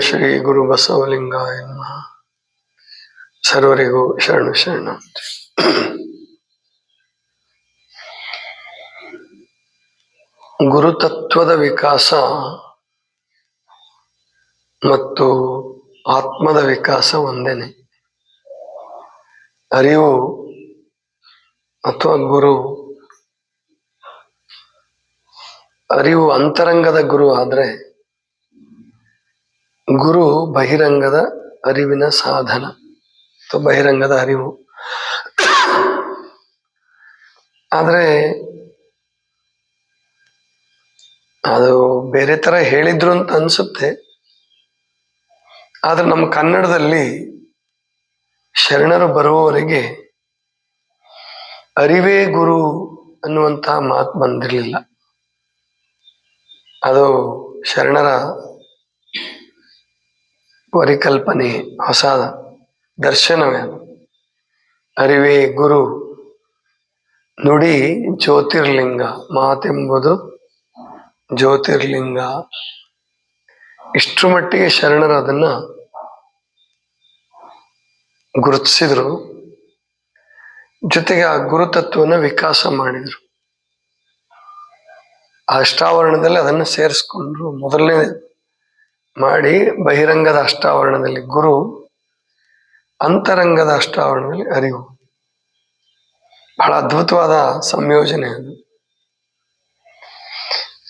ಶ್ರೀ ಗುರು ಬಸವಲಿಂಗ ನಮಃ. ಸರ್ವರಿಗೂ ಶರಣು ಶರಣ. ಗುರುತತ್ವದ ವಿಕಾಸ ಮತ್ತು ಆತ್ಮದ ವಿಕಾಸ ಒಂದೇನೆ. ಅರಿವು ಅಥವಾ ಗುರು ಅರಿವು ಅಂತರಂಗದ ಗುರು ಆದ್ರೆ ಗುರು ಬಹಿರಂಗದ ಅರಿವಿನ ಸಾಧನ. ಬಹಿರಂಗದ ಅರಿವು. ಆದ್ರೆ ಅದು ಬೇರೆ ತರ ಹೇಳಿದ್ರು ಅಂತ ಅನ್ಸುತ್ತೆ. ಆದ್ರೆ ನಮ್ಮ ಕನ್ನಡದಲ್ಲಿ ಶರಣರು ಬರುವವರೆಗೆ ಅರಿವೇ ಗುರು ಅನ್ನುವಂತಹ ಮಾತು ಬಂದಿರಲಿಲ್ಲ. ಅದು ಶರಣರ ಪರಿಕಲ್ಪನೆ, ಹೊಸ ದರ್ಶನವೇ ಅರಿವೇ ಗುರು, ನುಡಿ ಜ್ಯೋತಿರ್ಲಿಂಗ, ಮಾತೆಂಬುದು ಜ್ಯೋತಿರ್ಲಿಂಗ. ಇಷ್ಟು ಮಟ್ಟಿಗೆ ಶರಣರು ಅದನ್ನ ಗುರುತಿಸಿದ್ರು. ಜೊತೆಗೆ ಆ ಗುರುತತ್ವನ ವಿಕಾಸ ಮಾಡಿದ್ರು. ಅಷ್ಟಾವರಣದಲ್ಲಿ ಅದನ್ನು ಸೇರಿಸ್ಕೊಂಡ್ರು. ಮೊದಲನೇ ಮಾಡಿ ಬಹಿರಂಗದ ಅಷ್ಟಾವರಣದಲ್ಲಿ ಗುರು, ಅಂತರಂಗದ ಅಷ್ಟಾವರಣದಲ್ಲಿ ಅರಿವು. ಬಹಳ ಅದ್ಭುತವಾದ ಸಂಯೋಜನೆ ಅದು.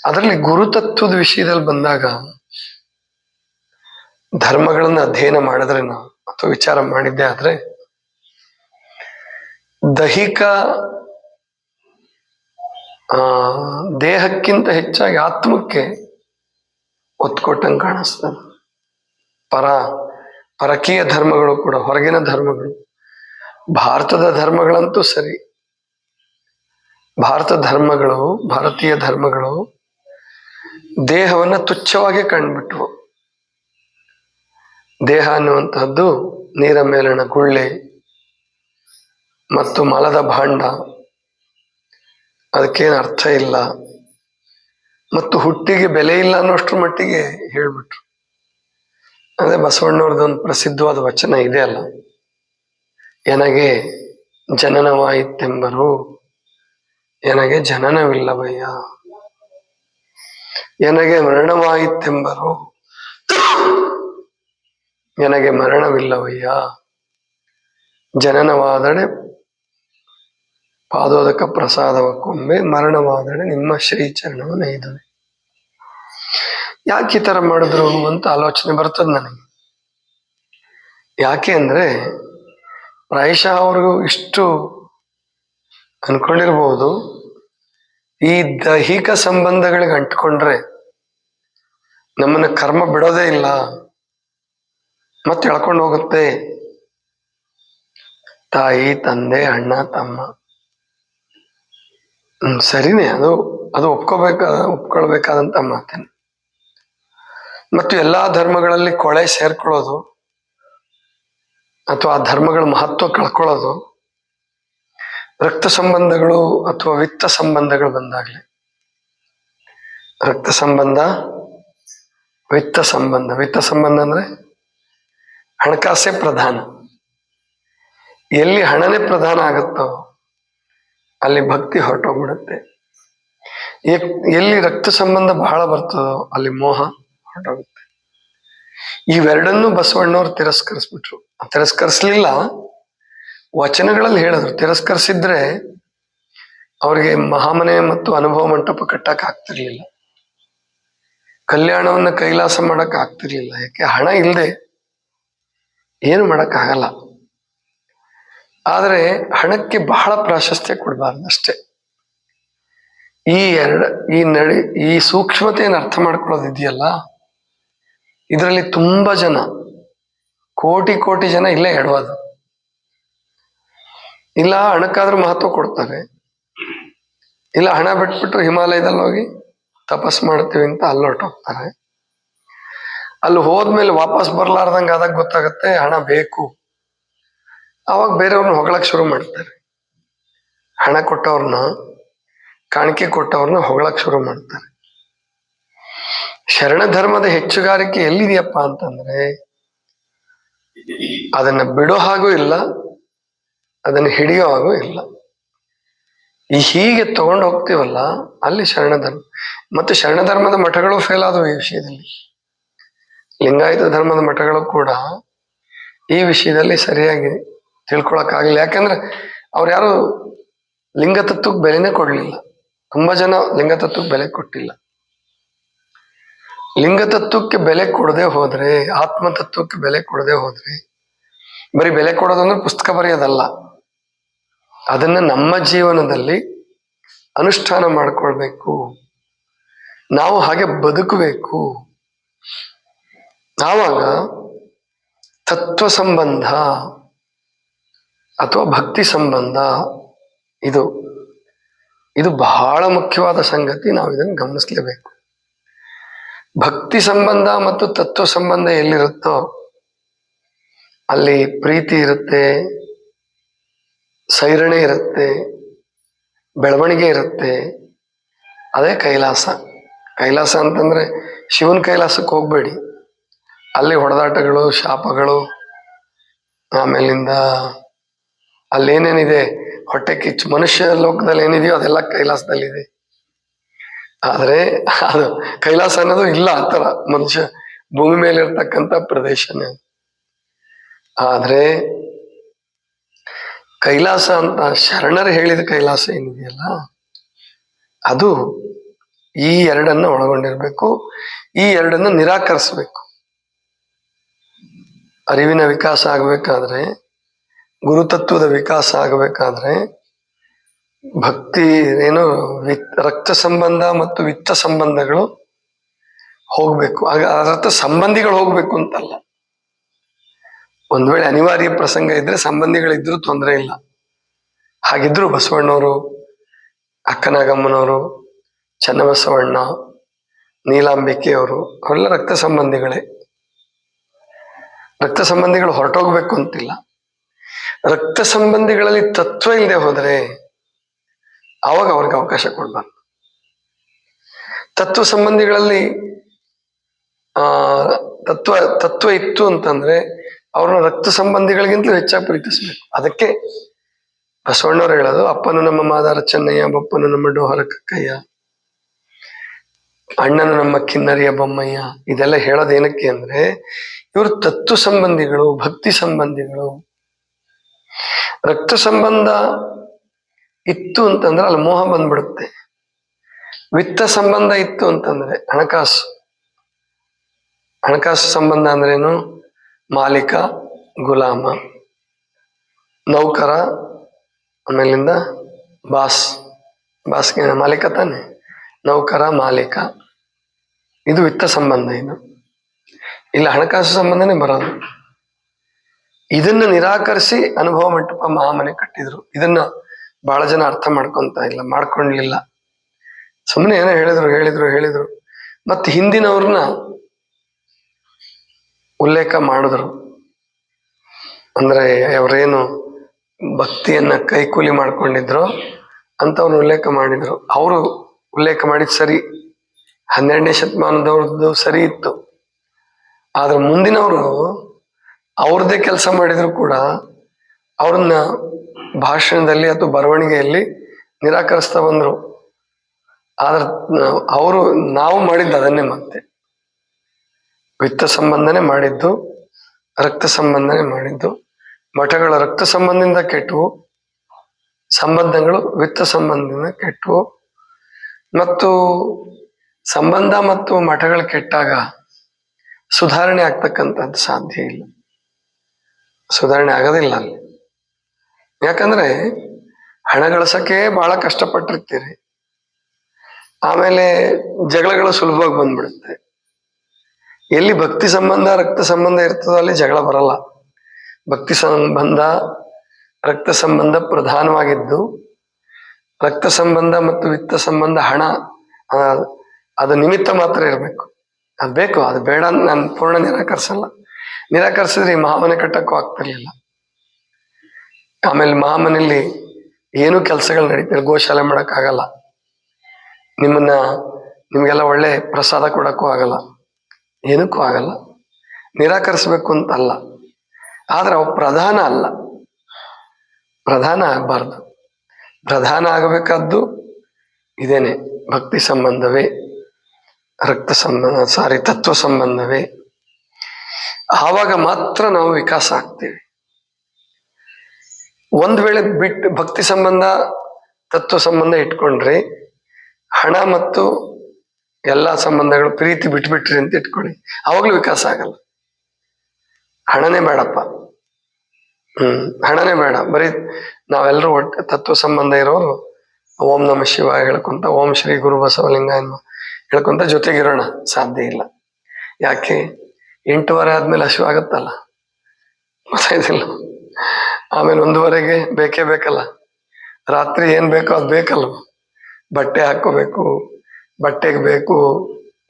ಅದರಲ್ಲಿ ಗುರುತತ್ವದ ವಿಷಯದಲ್ಲಿ ಬಂದಾಗ ಧರ್ಮಗಳನ್ನ ಅಧ್ಯಯನ ಮಾಡಿದ್ರೆ ನಾವು, ಅಥವಾ ವಿಚಾರ ಮಾಡಿದ್ದೆ ಆದ್ರೆ, ದೈಹಿಕ ದೇಹಕ್ಕಿಂತ ಹೆಚ್ಚಾಗಿ ಆತ್ಮಕ್ಕೆ ಒತ್ತು ಕೊಟ್ಟಂಗೆ ಕಾಣಿಸ್ತದೆ ಪರ, ಪರಕೀಯ ಧರ್ಮಗಳು ಕೂಡ, ಹೊರಗಿನ ಧರ್ಮಗಳು. ಭಾರತದ ಧರ್ಮಗಳಂತೂ ಸರಿ. ಭಾರತ ಧರ್ಮಗಳು, ಭಾರತೀಯ ಧರ್ಮಗಳು ದೇಹವನ್ನ ತುಚ್ಛವಾಗಿ ಕಂಡ್ಬಿಟ್ವು. ದೇಹ ಅನ್ನುವಂತಹದ್ದು ನೀರ ಮೇಲಣ ಗುಳ್ಳೆ ಮತ್ತು ಮಲದ ಭಾಂಡ. ಅದಕ್ಕೇನು ಅರ್ಥ ಇಲ್ಲ. ಮತ್ತು ಹುಟ್ಟಿಗೆ ಬೆಲೆ ಇಲ್ಲ ಅನ್ನೋಷ್ಟ್ರ ಮಟ್ಟಿಗೆ ಹೇಳ್ಬಿಟ್ರು. ಅದೇ ಬಸವಣ್ಣವ್ರದ್ದೊಂದು ಪ್ರಸಿದ್ಧವಾದ ವಚನ ಇದೆ ಅಲ್ಲ. ಎನಗೆ ಜನನವಾಯಿತೆಂಬರು, ಎನಗೆ ಜನನವಿಲ್ಲವಯ್ಯ, ಎನಗೆ ಮರಣವಾಯಿತೆಂಬರು, ಎನಗೆ ಮರಣವಿಲ್ಲವಯ್ಯ ಜನನವಾದಡೆ ಪಾದೋದಕ ಪ್ರಸಾದವ ಕೊಂಬೆ ಮರಣವಾದಡೆ ನಿಮ್ಮ ಶ್ರೀಚರಣವ ನೈದುವೆ ಯಾಕೆ ಈ ತರ ಮಾಡಿದ್ರು ಅಂತ ಆಲೋಚನೆ ಬರ್ತದೆ ನನಗೆ. ಯಾಕೆ ಅಂದ್ರೆ ಪ್ರಾಯಶಃ ಅವ್ರಿಗೂ ಇಷ್ಟು ಅನ್ಕೊಂಡಿರ್ಬೋದು. ಈ ದೈಹಿಕ ಸಂಬಂಧಗಳಿಗೆ ಅಂಟ್ಕೊಂಡ್ರೆ ನಮ್ಮನ್ನ ಕರ್ಮ ಬಿಡೋದೇ ಇಲ್ಲ, ಮತ್ತೆ ಎಳ್ಕೊಂಡು ಹೋಗುತ್ತೆ. ತಾಯಿ, ತಂದೆ, ಅಣ್ಣ, ತಮ್ಮ. ಸರಿನೇ, ಅದು ಅದು ಒಪ್ಕೋಬೇಕಾದ, ಒಪ್ಕೊಳ್ಬೇಕಾದಂತ ಮಾತೇನೆ. ಮತ್ತು ಎಲ್ಲಾ ಧರ್ಮಗಳಲ್ಲಿ ಕೊಳೆ ಸೇರ್ಕೊಳ್ಳೋದು ಅಥವಾ ಆ ಧರ್ಮಗಳ ಮಹತ್ವ ಕಳ್ಕೊಳ್ಳೋದು, ರಕ್ತ ಸಂಬಂಧಗಳು ಅಥವಾ ವಿತ್ತ ಸಂಬಂಧಗಳು ಬಂದಾಗಲಿ. ರಕ್ತ ಸಂಬಂಧ, ವಿತ್ತ ಸಂಬಂಧ. ವಿತ್ತ ಸಂಬಂಧ ಅಂದ್ರೆ ಹಣಕಾಸೇ ಪ್ರಧಾನ. ಎಲ್ಲಿ ಹಣನೇ ಪ್ರಧಾನ ಆಗುತ್ತೋ ಅಲ್ಲಿ ಭಕ್ತಿ ಹೊರಟೋಗ್ಬಿಡುತ್ತೆ. ಎಲ್ಲಿ ರಕ್ತ ಸಂಬಂಧ ಬಹಳ ಬರ್ತದೋ ಅಲ್ಲಿ ಮೋಹ. ಹೊರಟೋಗುತ್ತೆ ಇವೆರಡನ್ನೂ ಬಸವಣ್ಣವ್ರು ತಿರಸ್ಕರಿಸ್ಬಿಟ್ರು. ತಿರಸ್ಕರಿಸ್ಲಿಲ್ಲ. ವಚನಗಳಲ್ಲಿ ಹೇಳಿದ್ರು, ತಿರಸ್ಕರಿಸಿದ್ರೆ ಅವ್ರಿಗೆ ಮಹಾಮನೆ ಮತ್ತು ಅನುಭವ ಮಂಟಪ ಕಟ್ಟಕ್ ಆಗ್ತಿರ್ಲಿಲ್ಲ. ಕಲ್ಯಾಣವನ್ನ ಕೈಲಾಸ ಮಾಡಕ್ ಆಗ್ತಿರ್ಲಿಲ್ಲ. ಯಾಕೆ? ಹಣ ಇಲ್ಲದೆ ಏನು ಮಾಡಕ್ ಆಗಲ್ಲ. ಆದ್ರೆ ಹಣಕ್ಕೆ ಬಹಳ ಪ್ರಾಶಸ್ತ್ಯ ಕೊಡಬಾರ್ದು ಅಷ್ಟೇ. ಈ ಎರಡ, ಈ ನಡಿ, ಈ ಸೂಕ್ಷ್ಮತೆಯನ್ನು ಅರ್ಥ ಮಾಡ್ಕೊಳ್ಳೋದಿದೆಯಲ್ಲ ಇದರಲ್ಲಿ ತುಂಬಾ ಜನ, ಕೋಟಿ ಕೋಟಿ ಜನ ಇಲ್ಲೇ ಎಡವೋದು ಇಲ್ಲ ಹಣಕ್ಕಾದ್ರೂ ಮಹತ್ವ ಕೊಡ್ತಾರೆ. ಇಲ್ಲ ಹಣ ಬಿಟ್ಬಿಟ್ಟು ಹಿಮಾಲಯದಲ್ಲಿ ಹೋಗಿ ತಪಸ್ ಮಾಡ್ತೀವಿ ಅಂತ ಅಲ್ಲಿ ಹೊರ್ಟೋಗ್ತಾರೆ ಅಲ್ಲಿ ಹೋದ್ಮೇಲೆ ವಾಪಸ್ ಬರ್ಲಾರ್ದಂಗ ಆದಾಗ ಗೊತ್ತಾಗತ್ತೆ ಹಣ ಬೇಕು. ಅವಾಗ ಬೇರೆಯವ್ರನ್ನ ಹೊಗಳಕ್ ಶುರು ಮಾಡ್ತಾರೆ. ಹಣ ಕೊಟ್ಟವ್ರನ್ನ ಕಾಣಿಕೆ ಕೊಟ್ಟವ್ರನ್ನ ಹೊಗಳಕ್ ಶುರು ಮಾಡ್ತಾರೆ. ಶರಣ ಧರ್ಮದ ಹೆಚ್ಚುಗಾರಿಕೆ ಎಲ್ಲಿದೆಯಪ್ಪ ಅಂತಂದ್ರೆ, ಅದನ್ನ ಬಿಡೋ ಹಾಗೂ ಇಲ್ಲ, ಅದನ್ನು ಹಿಡಿಯೋ ಹಾಗೂ ಇಲ್ಲ. ಈ ಹೀಗೆ ತಗೊಂಡು ಹೋಗ್ತೀವಲ್ಲ, ಅಲ್ಲಿ ಶರಣಧರ್ಮ, ಮತ್ತು ಶರಣ ಧರ್ಮದ ಮಠಗಳು ಫೇಲ್ ಆದವು ಈ ವಿಷಯದಲ್ಲಿ. ಲಿಂಗಾಯತ ಧರ್ಮದ ಮಠಗಳು ಕೂಡ ಈ ವಿಷಯದಲ್ಲಿ ಸರಿಯಾಗಿ ತಿಳ್ಕೊಳಕ್ಕಾಗಲಿಲ್ಲ. ಯಾಕಂದ್ರೆ ಅವ್ರು ಯಾರು ಲಿಂಗ ತತ್ವಕ್ಕೆ ಬೆಲೆನೇ ಕೊಡ್ಲಿಲ್ಲ. ತುಂಬಾ ಜನ ಲಿಂಗ ತತ್ವಕ್ಕೆ ಬೆಲೆ ಕೊಟ್ಟಿಲ್ಲ. ಲಿಂಗ ತತ್ವಕ್ಕೆ ಬೆಲೆ ಕೊಡದೆ ಹೋದ್ರೆ ಆತ್ಮ ತತ್ವಕ್ಕೆ ಬೆಲೆ ಕೊಡದೆ ಹೋದ್ರೆ, ಬರೀ ಬೆಲೆ ಕೊಡೋದಂದ್ರೆ ಪುಸ್ತಕ ಬರೆಯೋದಲ್ಲ. ಅದನ್ನ ನಮ್ಮ ಜೀವನದಲ್ಲಿ ಅನುಷ್ಠಾನ ಮಾಡ್ಕೊಳ್ಬೇಕು. ನಾವು ಹಾಗೆ ಬದುಕಬೇಕು. ಆವಾಗ ತತ್ವ ಸಂಬಂಧ ಅಥವಾ ಭಕ್ತಿ ಸಂಬಂಧ ಇದು. ಇದು ಬಹಳ ಮುಖ್ಯವಾದ ಸಂಗತಿ. ನಾವು ಇದನ್ನು ಗಮನಿಸ್ಲೇಬೇಕು. ಭಕ್ತಿ ಸಂಬಂಧ ಮತ್ತು ತತ್ವ ಸಂಬಂಧ ಎಲ್ಲಿರುತ್ತೋ ಅಲ್ಲಿ ಪ್ರೀತಿ ಇರುತ್ತೆ, ಸೈರಣೆ ಇರುತ್ತೆ, ಬೆಳವಣಿಗೆ ಇರುತ್ತೆ. ಅದೇ ಕೈಲಾಸ. ಕೈಲಾಸ ಅಂತಂದ್ರೆ ಶಿವನ ಕೈಲಾಸಕ್ಕೆ ಹೋಗ್ಬೇಡಿ. ಅಲ್ಲಿ ಹೊಡೆದಾಟಗಳು, ಶಾಪಗಳು, ಆಮೇಲಿಂದ ಅಲ್ಲೇನೇನಿದೆ, ಹೊಟ್ಟೆ ಕಿಚ್ಚು, ಮನುಷ್ಯ ಲೋಕದಲ್ಲಿ ಏನಿದೆಯೋ ಅದೆಲ್ಲ ಕೈಲಾಸದಲ್ಲಿದೆ. ಆದ್ರೆ ಅದು ಕೈಲಾಸ ಅನ್ನೋದು ಇಲ್ಲ ಆ ಥರ ಮನುಷ್ಯ ಭೂಮಿ ಮೇಲೆ ಇರ್ತಕ್ಕಂಥ ಪ್ರದೇಶನೇ. ಆದ್ರೆ ಕೈಲಾಸ ಅಂತ ಶರಣರು ಹೇಳಿದ ಕೈಲಾಸ ಏನಿದೆಯಲ್ಲ, ಅದು ಈ ಎರಡನ್ನ ಒಳಗೊಂಡಿರ್ಬೇಕು, ಈ ಎರಡನ್ನ ನಿರಾಕರಿಸ್ಬೇಕು. ಅರಿವಿನ ವಿಕಾಸ ಆಗಬೇಕಾದ್ರೆ, ಗುರುತತ್ವದ ವಿಕಾಸ ಆಗಬೇಕಾದ್ರೆ ಭಕ್ತಿ, ಏನು ರಕ್ತ ಸಂಬಂಧ ಮತ್ತು ವಿತ್ತ ಸಂಬಂಧಗಳು ಹೋಗ್ಬೇಕು. ಆಗ ಅದರ ಸಂಬಂಧಿಗಳು ಹೋಗ್ಬೇಕು ಅಂತಲ್ಲ. ಒಂದ್ ವೇಳೆ ಅನಿವಾರ್ಯ ಪ್ರಸಂಗ ಇದ್ರೆ ಸಂಬಂಧಿಗಳಿದ್ರು ತೊಂದರೆ ಇಲ್ಲ. ಹಾಗಿದ್ರು ಬಸವಣ್ಣವರು, ಅಕ್ಕನಾಗಮ್ಮನವರು, ಚನ್ನಬಸವಣ್ಣ, ನೀಲಾಂಬಿಕೆಯವರು, ಅವರೆಲ್ಲ ರಕ್ತ ಸಂಬಂಧಿಗಳೇ. ರಕ್ತ ಸಂಬಂಧಿಗಳು ಹೊರಟೋಗ್ಬೇಕು ಅಂತಿಲ್ಲ. ರಕ್ತ ಸಂಬಂಧಿಗಳಲ್ಲಿ ತತ್ವ ಇಲ್ಲದೆ ಹೋದರೆ ಆವಾಗ ಅವ್ರಿಗೆ ಅವಕಾಶ ಕೊಡಬಾರ್ದು. ತತ್ವ ಸಂಬಂಧಿಗಳಲ್ಲಿ, ಆ, ತತ್ವ ತತ್ವ ಇತ್ತು ಅಂತಂದ್ರೆ ಅವ್ರನ್ನ ರಕ್ತ ಸಂಬಂಧಿಗಳಿಗಿಂತಲೂ ಹೆಚ್ಚಾಗಿ ಪ್ರೀತಿಸ್ಬೇಕು. ಅದಕ್ಕೆ ಬಸವಣ್ಣವ್ರು ಹೇಳೋದು, ಅಪ್ಪನು ನಮ್ಮ ಮಾದಾರ ಚೆನ್ನಯ್ಯ, ಬಪ್ಪನು ನಮ್ಮ ಡೋಹರ ಕಕ್ಕಯ್ಯ, ಅಣ್ಣನ ನಮ್ಮ ಕಿನ್ನರಿಯ ಬೊಮ್ಮಯ್ಯ, ಇದೆಲ್ಲ ಹೇಳೋದೇನಕ್ಕೆ ಅಂದ್ರೆ ಇವರು ತತ್ವ ಸಂಬಂಧಿಗಳು, ಭಕ್ತಿ ಸಂಬಂಧಿಗಳು. ರಕ್ತ ಸಂಬಂಧ ಇತ್ತು ಅಂತಂದ್ರೆ ಅಲ್ಲಿ ಮೋಹ ಬಂದ್ಬಿಡುತ್ತೆ. ವಿತ್ತ ಸಂಬಂಧ ಇತ್ತು ಅಂತಂದ್ರೆ ಹಣಕಾಸು. ಹಣಕಾಸು ಸಂಬಂಧ ಅಂದ್ರೇನು ಮಾಲೀಕ, ಗುಲಾಮ, ನೌಕರ, ಆಮೇಲಿಂದ ಬಾಸ್. ಬಾಸ್ಗೆ ಮಾಲೀಕ ತಾನೆ. ನೌಕರ, ಮಾಲೀಕ. ಇದು ವಿತ್ತ ಸಂಬಂಧ ಇದು. ಇಲ್ಲ, ಹಣಕಾಸು ಸಂಬಂಧನೇ ಬರೋದು. ಇದನ್ನ ನಿರಾಕರಿಸಿ ಅನುಭವ ಮಂಟಪ ಮಹಾಮನೆ ಕಟ್ಟಿದ್ರು. ಇದನ್ನ ಬಹಳ ಜನ ಅರ್ಥ ಮಾಡ್ಕೊಂತ ಇಲ್ಲ ಮಾಡ್ಕೊಂಡ್ಲಿಲ್ಲ ಸುಮ್ಮನೆ ಏನೋ ಹೇಳಿದ್ರು ಹೇಳಿದ್ರು ಹೇಳಿದ್ರು. ಮತ್ತೆ ಹಿಂದಿನವ್ರನ್ನ ಉಲ್ಲೇಖ ಮಾಡಿದ್ರು. ಅಂದ್ರೆ ಅವರೇನು ಭಕ್ತಿಯನ್ನ ಕೈಕೂಲಿ ಮಾಡ್ಕೊಂಡಿದ್ರು ಅಂತವ್ರನ್ನ ಉಲ್ಲೇಖ ಮಾಡಿದ್ರು. ಅವರು ಉಲ್ಲೇಖ ಮಾಡಿದ ಸರಿ, ಹನ್ನೆರಡನೇ ಶತಮಾನದವ್ರದ್ದು ಸರಿ ಇತ್ತು. ಆದ್ರೆ ಮುಂದಿನವರು ಅವ್ರದ್ದೇ ಕೆಲಸ ಮಾಡಿದ್ರು ಕೂಡ ಅವ್ರನ್ನ ಭಾಷಣದಲ್ಲಿ ಅಥವಾ ಬರವಣಿಗೆಯಲ್ಲಿ ನಿರಾಕರಿಸ್ತಾ ಬಂದರು. ಆದ್ರೆ, ಅವರು ನಾವು ಮಾಡಿದ್ದು ಅದನ್ನೇ ಮತ್ತೆ. ವಿತ್ತ ಸಂಬಂಧನೆ ಮಾಡಿದ್ದು, ರಕ್ತ ಸಂಬಂಧನೆ ಮಾಡಿದ್ದು, ಮಠಗಳ ರಕ್ತ ಸಂಬಂಧದಿಂದ ಕೆಟ್ಟವು, ಸಂಬಂಧಗಳು ವಿತ್ತ ಸಂಬಂಧದಿಂದ ಕೆಟ್ಟವು. ಮತ್ತು ಸಂಬಂಧ ಮತ್ತು ಮಠಗಳು ಕೆಟ್ಟಾಗ ಸುಧಾರಣೆ ಆಗ್ತಕ್ಕಂಥದ್ದು ಸಾಧ್ಯ ಇಲ್ಲ. ಸುಧಾರಣೆ ಆಗೋದಿಲ್ಲ ಅಲ್ಲಿ. ಯಾಕಂದ್ರೆ ಹಣ ಗಳಿಸಕ್ಕೆ ಬಹಳ ಕಷ್ಟಪಟ್ಟಿರ್ತೀರಿ. ಆಮೇಲೆ ಜಗಳಗಳು ಸುಲಭವಾಗಿ ಬಂದ್ಬಿಡುತ್ತೆ. ಎಲ್ಲಿ ಭಕ್ತಿ ಸಂಬಂಧ, ರಕ್ತ ಸಂಬಂಧ ಇರ್ತದೋ ಅಲ್ಲಿ ಜಗಳ ಬರಲ್ಲ. ಭಕ್ತಿ ಸಂಬಂಧ, ರಕ್ತ ಸಂಬಂಧ ಪ್ರಧಾನವಾಗಿದ್ದು, ರಕ್ತ ಸಂಬಂಧ ಮತ್ತು ವಿತ್ತ ಸಂಬಂಧ ಹಣ ಅದು ನಿಮಿತ್ತ ಮಾತ್ರ ಇರಬೇಕು. ಅದು ಬೇಕು, ಅದು ಬೇಡ, ನಾನು ಪೂರ್ಣ ನಿರಾಕರಿಸಲ್ಲ. ನಿರಾಕರಿಸಿದ್ರೆ ಈ ಮಹಾಮನೆ ಕಟ್ಟಕ್ಕೂ ಆಗ್ತಿರ್ಲಿಲ್ಲ. ಆಮೇಲೆ ಮಾಮನೆಯಲ್ಲಿ ಏನೂ ಕೆಲಸಗಳು ನಡೀತಿಲ್ಲ, ಗೋಶಾಲೆ ಮಾಡೋಕ್ಕಾಗಲ್ಲ. ನಿಮ್ಮನ್ನ, ನಿಮಗೆಲ್ಲ ಒಳ್ಳೆ ಪ್ರಸಾದ ಕೊಡೋಕ್ಕೂ ಆಗಲ್ಲ. ಏನಕ್ಕೂ ಆಗಲ್ಲ. ನಿರಾಕರಿಸ್ಬೇಕು ಅಂತ ಅಲ್ಲ ಆದ್ರೆ ಅವು ಪ್ರಧಾನ ಅಲ್ಲ. ಪ್ರಧಾನ ಆಗಬಾರ್ದು. ಪ್ರಧಾನ ಆಗಬೇಕಾದ್ದು ಇದೇನೆ, ಭಕ್ತಿ ಸಂಬಂಧವೇ, ರಕ್ತ ಸಂಬಂಧ, ಸಾರಿ, ತತ್ವ ಸಂಬಂಧವೇ. ಆವಾಗ ಮಾತ್ರ ನಾವು ವಿಕಾಸ ಆಗ್ತೇವೆ. ಒಂದ್ ವೇಳೆ ಬಿಟ್ಟು ಭಕ್ತಿ ಸಂಬಂಧ, ತತ್ವ ಸಂಬಂಧ ಇಟ್ಕೊಂಡ್ರಿ, ಹಣ ಮತ್ತು ಎಲ್ಲಾ ಸಂಬಂಧಗಳು ಪ್ರೀತಿ ಬಿಟ್ಬಿಟ್ರಿ ಅಂತ ಇಟ್ಕೊಳ್ಳಿ. ಅವಾಗ್ಲೂ ವಿಕಾಸ ಆಗಲ್ಲ. ಹಣನೇ ಬೇಡಪ್ಪ. ಹ್ಮ್, ಹಣನೇ ಬೇಡ. ಬರೀ ನಾವೆಲ್ಲರೂ ಒಟ್ಟು ತತ್ವ ಸಂಬಂಧ ಇರೋರು, ಓಂ ನಮ ಶಿವ ಹೇಳ್ಕೊಂತ, ಓಂ ಶ್ರೀ ಗುರು ಬಸವಲಿಂಗ ಎನ್ನುವ ಹೇಳ್ಕೊಂತ ಜೊತೆಗಿರೋಣ. ಸಾಧ್ಯ ಇಲ್ಲ. ಯಾಕೆ? ಎಂಟುವರೆ ಆದ್ಮೇಲೆ ಹಸಿವು ಆಗತ್ತಲ್ಲ? ಗೊತ್ತಾಯ್ತಿಲ್ಲ. ಆಮೇಲೆ ಒಂದೂವರೆಗೆ ಬೇಕೇ ಬೇಕಲ್ಲ. ರಾತ್ರಿ ಏನ್ ಬೇಕೋ ಅದು ಬೇಕಲ್ವ? ಬಟ್ಟೆ ಹಾಕೋಬೇಕು ಬಟ್ಟೆಗೆ ಬೇಕು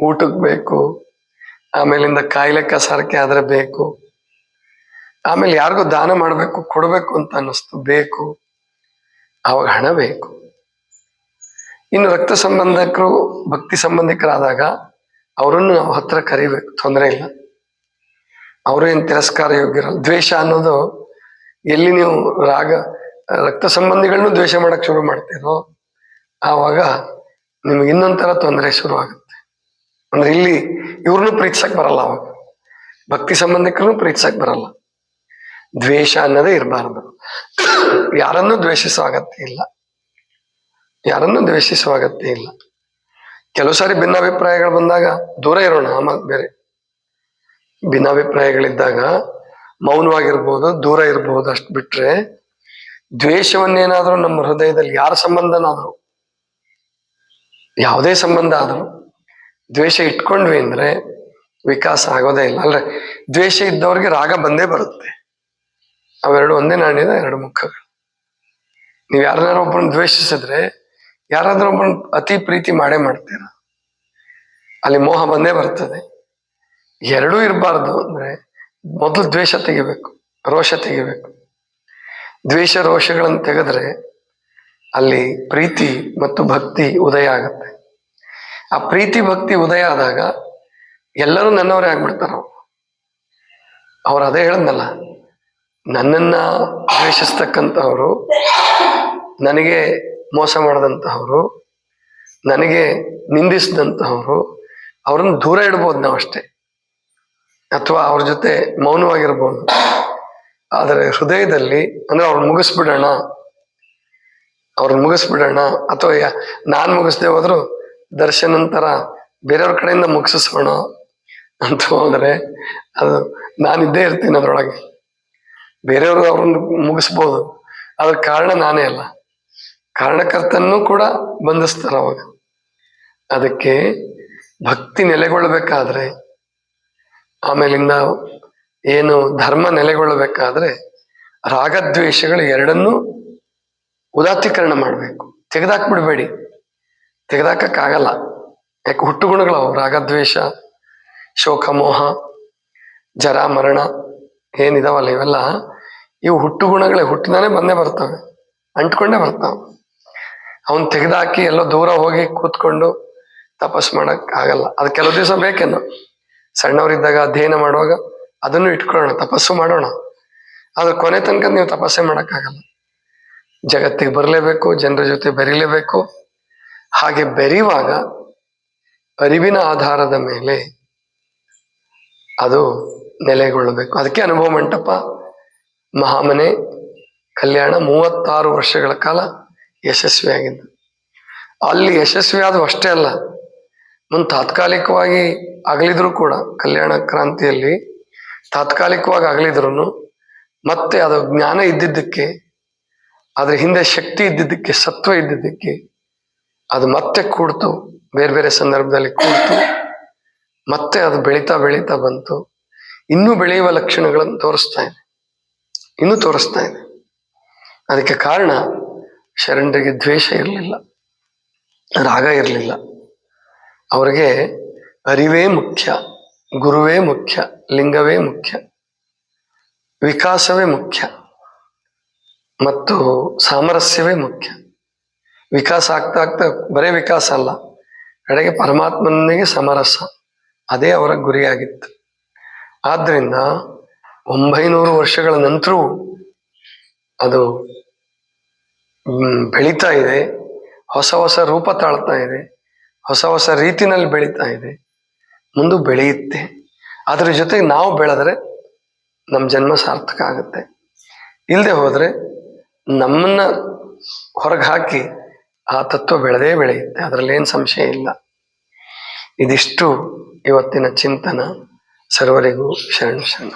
ಊಟಕ್ಕೆ ಬೇಕು, ಆಮೇಲಿಂದ ಕಾಯಿಲೆ ಕಸಾರಕ್ಕೆ ಆದ್ರೆ ಬೇಕು. ಆಮೇಲೆ ಯಾರಿಗೂ ದಾನ ಮಾಡಬೇಕು, ಕೊಡಬೇಕು ಅಂತ ಅನ್ನಿಸ್ತು, ಬೇಕು. ಅವಾಗ ಹಣ ಬೇಕು. ಇನ್ನು ರಕ್ತ ಸಂಬಂಧಕರು, ಭಕ್ತಿ ಸಂಬಂಧಿಕರಾದಾಗ ಅವರನ್ನು ನಾವು ಹತ್ರ ಕರಿಬೇಕು, ತೊಂದರೆ ಇಲ್ಲ. ಅವರು ಏನು ತಿರಸ್ಕಾರ ಯೋಗ್ಯರಲ್ಲ. ದ್ವೇಷ ಅನ್ನೋದು ಎಲ್ಲಿ ನೀವು ರಾಗ, ರಕ್ತ ಸಂಬಂಧಿಗಳನ್ನು ದ್ವೇಷ ಮಾಡಕ್ ಶುರು ಮಾಡ್ತೀರೋ, ಆವಾಗ ನಿಮ್ಗೆ ಇನ್ನೊಂಥರ ತೊಂದರೆ ಶುರು ಆಗುತ್ತೆ. ಅಂದ್ರೆ ಇಲ್ಲಿ ಇವ್ರನ್ನೂ ಪ್ರೀತಿಸಕ್ ಬರಲ್ಲ ಅವಾಗ. ಭಕ್ತಿ ಸಂಬಂಧಿಕರನ್ನು ಪ್ರೀತಿಸಕ್ ಬರಲ್ಲ. ದ್ವೇಷ ಅನ್ನೋದೇ ಇರಬಾರದು. ಯಾರನ್ನು ದ್ವೇಷಿಸುವ ಅಗತ್ಯ ಇಲ್ಲ. ಯಾರನ್ನು ದ್ವೇಷಿಸುವ ಅಗತ್ಯ ಇಲ್ಲ. ಕೆಲವು ಸಾರಿ ಭಿನ್ನಾಭಿಪ್ರಾಯಗಳು ಬಂದಾಗ ದೂರ ಇರೋಣ, ಆಮೇಲೆ ಬೇರೆ. ಭಿನ್ನಾಭಿಪ್ರಾಯಗಳಿದ್ದಾಗ ಮೌನವಾಗಿರ್ಬೋದು, ದೂರ ಇರ್ಬೋದು ಅಷ್ಟು ಬಿಟ್ರೆ ದ್ವೇಷವನ್ನೇನಾದ್ರೂ ನಮ್ಮ ಹೃದಯದಲ್ಲಿ ಯಾರ ಸಂಬಂಧನಾದರೂ? ಯಾವುದೇ ಸಂಬಂಧ ಆದರೂ ದ್ವೇಷ ಇಟ್ಕೊಂಡ್ವಿ ಅಂದ್ರೆ ವಿಕಾಸ ಆಗೋದೇ ಇಲ್ಲ. ಅಂದರೆ ದ್ವೇಷ ಇದ್ದವ್ರಿಗೆ ರಾಗ ಬಂದೇ ಬರುತ್ತೆ. ಅವೆರಡು ಒಂದೇ ನಾಣ್ಯದ ಎರಡು ಮುಖಗಳು. ನೀವು ಯಾರನ್ನಾರು ಒಬ್ಬರನ್ನ ದ್ವೇಷಿಸಿದ್ರೆ ಯಾರಾದ್ರೂ ಒಬ್ಬರನ್ನ ಅತಿ ಪ್ರೀತಿ ಮಾಡೇ ಮಾಡ್ತೀರ? ಅಲ್ಲಿ ಮೋಹ ಬಂದೇ ಬರ್ತದೆ. ಎರಡೂ ಇರಬಾರ್ದು ಅಂದ್ರೆ ಮೊದಲು ದ್ವೇಷ ತೆಗಿಬೇಕು, ರೋಷ ತೆಗಿಬೇಕು. ದ್ವೇಷ, ರೋಷಗಳನ್ನು ತೆಗೆದ್ರೆ ಅಲ್ಲಿ ಪ್ರೀತಿ ಮತ್ತು ಭಕ್ತಿ ಉದಯ ಆಗುತ್ತೆ. ಆ ಪ್ರೀತಿ, ಭಕ್ತಿ ಉದಯ ಆದಾಗ ಎಲ್ಲರೂ ನನ್ನವರೇ ಆಗ್ಬಿಡ್ತಾರ ಅವ್ರು. ಅದೇ ಹೇಳದ್ನಲ್ಲ, ನನ್ನನ್ನ ದ್ವೇಷಿಸ್ತಕ್ಕಂಥವ್ರು, ನನಗೆ ಮೋಸ ಮಾಡದಂತಹವರು ನನಗೆ ನಿಂದಿಸಿದಂತಹವರು ಅವ್ರನ್ನ ದೂರ ಇಡ್ಬೋದು ಅಷ್ಟೇ ಅಥವಾ ಅವ್ರ ಜೊತೆ ಮೌನವಾಗಿರ್ಬೋದು. ಆದರೆ ಹೃದಯದಲ್ಲಿ ಅಂದ್ರೆ ಅವ್ರನ್ನ ಮುಗಿಸ್ಬಿಡೋಣ. ಅವ್ರನ್ನ ಮುಗಿಸ್ಬಿಡೋಣ. ಅಥವಾ ನಾನು ಮುಗಿಸ್ದೆ ಹೋದ್ರು ದರ್ಶನಂತರ ಬೇರೆಯವ್ರ ಕಡೆಯಿಂದ ಮುಗಿಸೋಣ ಅಂತ ಹೋದ್ರೆ ಅದು ನಾನಿದ್ದೇ ಇರ್ತೀನಿ ಅದ್ರೊಳಗೆ. ಬೇರೆಯವರು ಅವ್ರನ್ನ ಮುಗಿಸ್ಬೋದು. ಅದ್ರ ಕಾರಣ ನಾನೇ ಅಲ್ಲ. ಕಾರಣಕರ್ತನೂ ಕೂಡ ಬಂಧಿಸ್ತಾರ ಅವಾಗ. ಅದಕ್ಕೆ ಭಕ್ತಿ ನೆಲೆಗೊಳ್ಬೇಕಾದ್ರೆ ಆಮೇಲಿಂದ ಏನು ಧರ್ಮ ನೆಲೆಗೊಳ್ಳಬೇಕಾದ್ರೆ ರಾಗದ್ವೇಷಗಳು ಎರಡನ್ನೂ ಉದಾತ್ತೀಕರಣ ಮಾಡಬೇಕು. ತೆಗೆದಾಕ್ಬಿಡ್ಬೇಡಿ. ತೆಗೆದಾಕಕ್ಕಾಗಲ್ಲ. ಯಾಕೆ ಹುಟ್ಟು ಗುಣಗಳು ರಾಗದ್ವೇಷ ಶೋಕ ಮೋಹ ಜರ, ಮರಣ ಏನಿದಾವಲ್ಲ ಇವೆಲ್ಲ? ಇವು ಹುಟ್ಟು ಗುಣಗಳೇ ಹುಟ್ಟಿದಾನೆ ಬಂದೇ ಬರ್ತವೆ. ಅಂಟ್ಕೊಂಡೇ ಬರ್ತಾವೆ. ಅವನ್ ತೆಗೆದಾಕಿ ಎಲ್ಲೋ ದೂರ ಹೋಗಿ ಕೂತ್ಕೊಂಡು ತಪಸ್ ಮಾಡಕ್ ಆಗಲ್ಲ ಅದು ಕೆಲವು ದಿವಸ ಬೇಕೇನು. ಸಣ್ಣವರಿದ್ದಾಗ ಅಧ್ಯಯನ ಮಾಡುವಾಗ ಅದನ್ನು ಇಟ್ಕೊಳ್ಳೋಣ, ತಪಸ್ಸು ಮಾಡೋಣ. ಆದ್ರೆ ಕೊನೆ ತನಕ ನೀವು ತಪಸ್ಸೆ ಮಾಡೋಕ್ಕಾಗಲ್ಲ. ಜಗತ್ತಿಗೆ ಬರಲೇಬೇಕು, ಜನರ ಜೊತೆ ಬೆರಿಲೇಬೇಕು. ಹಾಗೆ ಬೆರೆಯುವಾಗ ಅರಿವಿನ ಆಧಾರದ ಮೇಲೆ ಅದು ನೆಲೆಗೊಳ್ಳಬೇಕು. ಅದಕ್ಕೆ ಅನುಭವ ಮಂಟಪ, ಮಹಾಮನೆ, ಕಲ್ಯಾಣ ಮೂವತ್ತಾರು ವರ್ಷಗಳ ಕಾಲ ಯಶಸ್ವಿಯಾಗಿದ್ದು ಅಲ್ಲಿ ಯಶಸ್ವಿ ಆದವು ಅಷ್ಟೇ ಅಲ್ಲ. ಮುಂದೆ ತಾತ್ಕಾಲಿಕವಾಗಿ ಆಗಲಿದ್ರು ಕೂಡ ಕಲ್ಯಾಣ ಕ್ರಾಂತಿಯಲ್ಲಿ ತಾತ್ಕಾಲಿಕವಾಗಿ ಆಗಲಿದ್ರು ಮತ್ತೆ ಅದು ಜ್ಞಾನ ಇದ್ದಿದ್ದಕ್ಕೆ, ಅದ್ರ ಹಿಂದೆ ಶಕ್ತಿ ಇದ್ದಿದ್ದಕ್ಕೆ, ಸತ್ವ ಇದ್ದಿದ್ದಕ್ಕೆ ಅದು ಮತ್ತೆ ಕೂಡ್ತು, ಬೇರೆ ಬೇರೆ ಸಂದರ್ಭದಲ್ಲಿ ಕೂಡ್ತು, ಮತ್ತೆ ಅದು ಬೆಳೀತಾ ಬೆಳೀತಾ ಬಂತು. ಇನ್ನೂ ಬೆಳೆಯುವ ಲಕ್ಷಣಗಳನ್ನು ತೋರಿಸ್ತಾ ಇದೆ. ಇನ್ನೂ ತೋರಿಸ್ತಾ ಇದೆ. ಅದಕ್ಕೆ ಕಾರಣ ಶರಣರಿಗೆ ದ್ವೇಷ ಇರಲಿಲ್ಲ, ರಾಗ ಇರಲಿಲ್ಲ. ಅವರಿಗೆ ಅರಿವೇ ಮುಖ್ಯ, ಗುರುವೇ ಮುಖ್ಯ, ಲಿಂಗವೇ ಮುಖ್ಯ, ವಿಕಾಸವೇ ಮುಖ್ಯ ಮತ್ತು ಸಾಮರಸ್ಯವೇ ಮುಖ್ಯ. ವಿಕಾಸ ಆಗ್ತಾ ಆಗ್ತಾ ಬರೇ ವಿಕಾಸ ಅಲ್ಲ, ಕಡೆಗೆ ಪರಮಾತ್ಮನಿಗೆ ಸಮರಸ, ಅದೇ ಅವರ ಗುರಿಯಾಗಿತ್ತು. ಆದ್ದರಿಂದ ಒಂಬೈನೂರು ವರ್ಷಗಳ ನಂತರವೂ ಅದು ಬೆಳೀತಾ ಇದೆ, ಹೊಸ ಹೊಸ ರೂಪ ತಾಳ್ತಾ ಇದೆ. ಹೊಸ ಹೊಸ ರೀತಿನಲ್ಲಿ ಬೆಳೀತಾ ಇದೆ. ಮುಂದೆ ಬೆಳೆಯುತ್ತೆ. ಅದರ ಜೊತೆಗೆ ನಾವು ಬೆಳೆದ್ರೆ ನಮ್ಮ ಜನ್ಮ ಸಾರ್ಥಕ ಆಗುತ್ತೆ. ಇಲ್ಲದೆ ಹೋದರೆ ನಮ್ಮನ್ನ ಹೊರಗೆ ಹಾಕಿ ಆ ತತ್ವ ಬೆಳೆದೇ ಬೆಳೆಯುತ್ತೆ. ಅದರಲ್ಲಿ ಏನು ಸಂಶಯ ಇಲ್ಲ. ಇದಿಷ್ಟು ಇವತ್ತಿನ ಚಿಂತನ. ಸರ್ವರಿಗೂ ಶರಣ ಶರಣ.